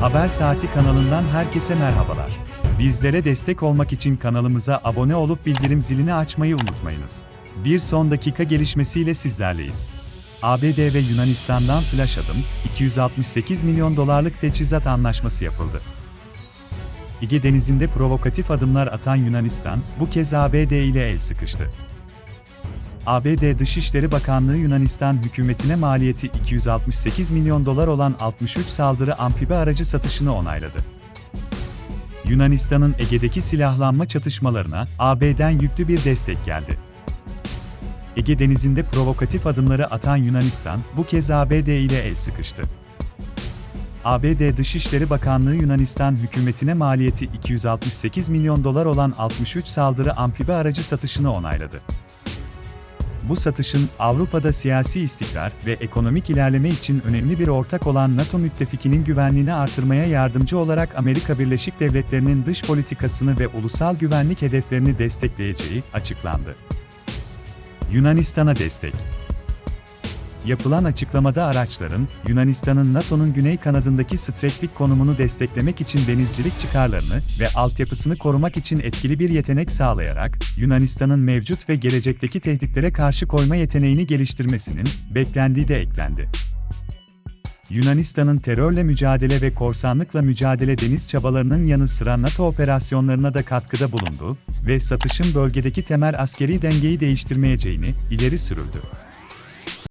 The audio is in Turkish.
Haber Saati kanalından herkese merhabalar. Bizlere destek olmak için kanalımıza abone olup bildirim zilini açmayı unutmayınız. Bir son dakika gelişmesiyle sizlerleyiz. ABD ve Yunanistan'dan flash adım, 268 milyon dolarlık teçhizat anlaşması yapıldı. Ege Denizi'nde provokatif adımlar atan Yunanistan, bu kez ABD ile el sıkıştı. ABD Dışişleri Bakanlığı Yunanistan hükümetine maliyeti 268 milyon dolar olan 63 saldırı amfibi aracı satışını onayladı. Yunanistan'ın Ege'deki silahlanma çatışmalarına AB'den yüklü bir destek geldi. Ege Denizi'nde provokatif adımları atan Yunanistan, bu kez ABD ile el sıkıştı. ABD Dışişleri Bakanlığı Yunanistan hükümetine maliyeti 268 milyon dolar olan 63 saldırı amfibi aracı satışını onayladı. Bu satışın Avrupa'da siyasi istikrar ve ekonomik ilerleme için önemli bir ortak olan NATO müttefikinin güvenliğini artırmaya yardımcı olarak Amerika Birleşik Devletleri'nin dış politikasını ve ulusal güvenlik hedeflerini destekleyeceği açıklandı. Yunanistan'a destek Yapılan açıklamada araçların, Yunanistan'ın NATO'nun güney kanadındaki stratejik konumunu desteklemek için denizcilik çıkarlarını ve altyapısını korumak için etkili bir yetenek sağlayarak, Yunanistan'ın mevcut ve gelecekteki tehditlere karşı koyma yeteneğini geliştirmesinin beklendiği de eklendi. Yunanistan'ın terörle mücadele ve korsanlıkla mücadele deniz çabalarının yanı sıra NATO operasyonlarına da katkıda bulundu ve satışın bölgedeki temel askeri dengeyi değiştirmeyeceğini ileri sürüldü.